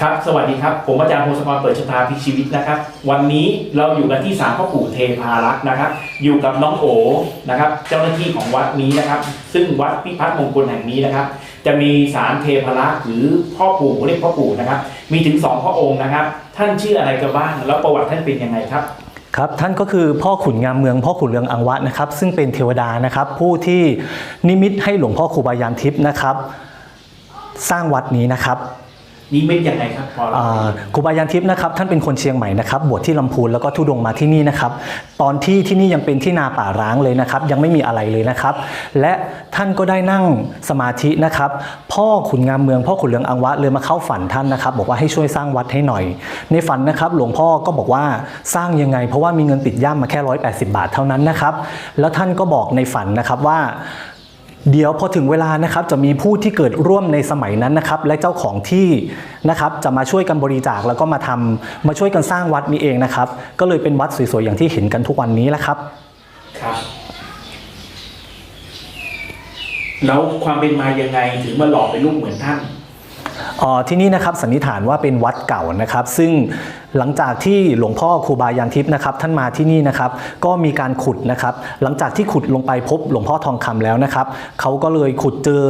ครับ สวัสดีครับ ผมอาจารย์พงศกรเปิดชะตาพิชีวิตนะครับ วันนี้เราอยู่กันที่ศาลพ่อปู่เทพารักษ์นะครับ อยู่กับน้องโอนะครับ เจ้าหน้าที่ของวัดนี้นะครับ ซึ่งวัดพิพัฒน์มงคลแห่งนี้นะครับ จะมีศาลเทพารักษ์หรือพ่อปู่เรียกพ่อปู่นะครับ มีถึงสองพระองค์นะครับ ท่านชื่ออะไรกันบ้าง แล้วประวัติท่านเป็นยังไงครับครับท่านก็คือพ่อขุนงามเมืองพ่อขุนเรืองอังวะนะครับ ซึ่งเป็นเทวดานะครับ ผู้ที่นิมิตให้หลวงพ่อครูบายานทิพย์นะครับ สร้างวัดนี้นะครับ นี่เป็นยังไงครับพอเราอ่าครูบายานทิพย์นะครับท่านเป็นคนเชียงใหม่นะครับบวชที่ลำพูนแล้วก็ทุดงมาที่นี่นะครับตอนที่ที่นี่ยังเป็นที่นาป่าร้างเลยนะครับ ยังไม่มีอะไรเลยนะครับ และท่านก็ได้นั่งสมาธินะครับ พ่อขุนงามเมืองพ่อขุนเรืองอังวะเลยมาเข้าฝันท่านนะครับ บอกว่าให้ช่วยสร้างวัดให้หน่อย ในฝันนะครับ หลวงพ่อก็บอกว่าสร้างยังไง เพราะว่ามีเงินติดย่ามมาแค่ 180 บาทเท่านั้นนะครับแล้วท่านก็บอกในฝันนะครับว่า เดี๋ยวพอถึงเวลานะครับจะมีผู้ที่เกิดร่วมในสมัยนั้นนะครับ และเจ้าของที่นะครับจะมาช่วยกันบริจาคแล้วก็มาทำมาช่วยกันสร้างวัดนี้เองนะครับ ก็เลยเป็นวัดสวยๆอย่างที่เห็นกันทุกวันนี้แหละครับครับ แล้วความเป็นมายังไงถึงมาหล่อเป็นลูกเหมือนท่าน ที่นี่นะครับสันนิษฐานว่าเป็นวัดเก่านะครับ ซึ่งหลังจากที่หลวงพ่อครูบายันทิพย์นะครับ ท่านมาที่นี่นะครับ ก็มีการขุดนะครับ หลังจากที่ขุดลงไปพบหลวงพ่อทองคำแล้วนะครับเขาก็เลยขุดเจอ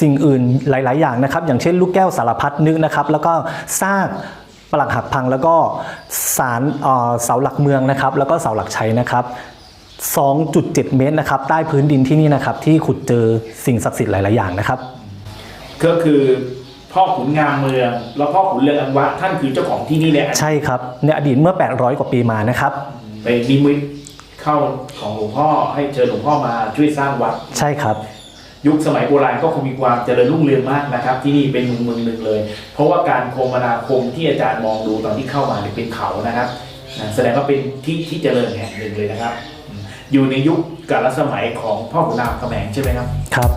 สิ่งอื่นหลาย ๆ อย่างนะครับ อย่างเช่น ลูกแก้วสารพัดนึกนะครับ แล้วก็ซากปลักหักพังแล้วก็สารเอ่อเสาหลักเมืองนะครับ แล้วก็เสาหลักชัยนะครับ2.7 เมตรนะครับ ใต้พื้นดินที่นี่นะครับ ที่ขุดเจอสิ่งศักดิ์สิทธิ์หลาย ๆ อย่างนะครับ ก็คือ พ่อขุนงามเมือง แล้วพ่อขุนเรืองอังวะท่านคือเจ้าของที่นี่แหละใช่ครับในอดีตเมื่อ 800 กว่าปีมานะครับไปนิมิตเข้าของหลวงพ่อให้เชิญหลวงพ่อมาช่วยสร้างวัด ใช่ครับ ยุคสมัยโบราณก็คงมีความเจริญรุ่งเรืองมากนะครับ ที่นี่เป็นเมืองเมืองหนึ่งเลย เพราะว่าการคมนาคมที่อาจารย์มองดูตอนที่เข้ามาเนี่ยเป็นเขานะครับนะแสดงว่าเป็นที่ที่เจริญแห่งหนึ่งเลยนะครับอืมอยู่ในยุคกาลสมัยของพ่อขุนรามคำแหงใช่ไหมครับครับ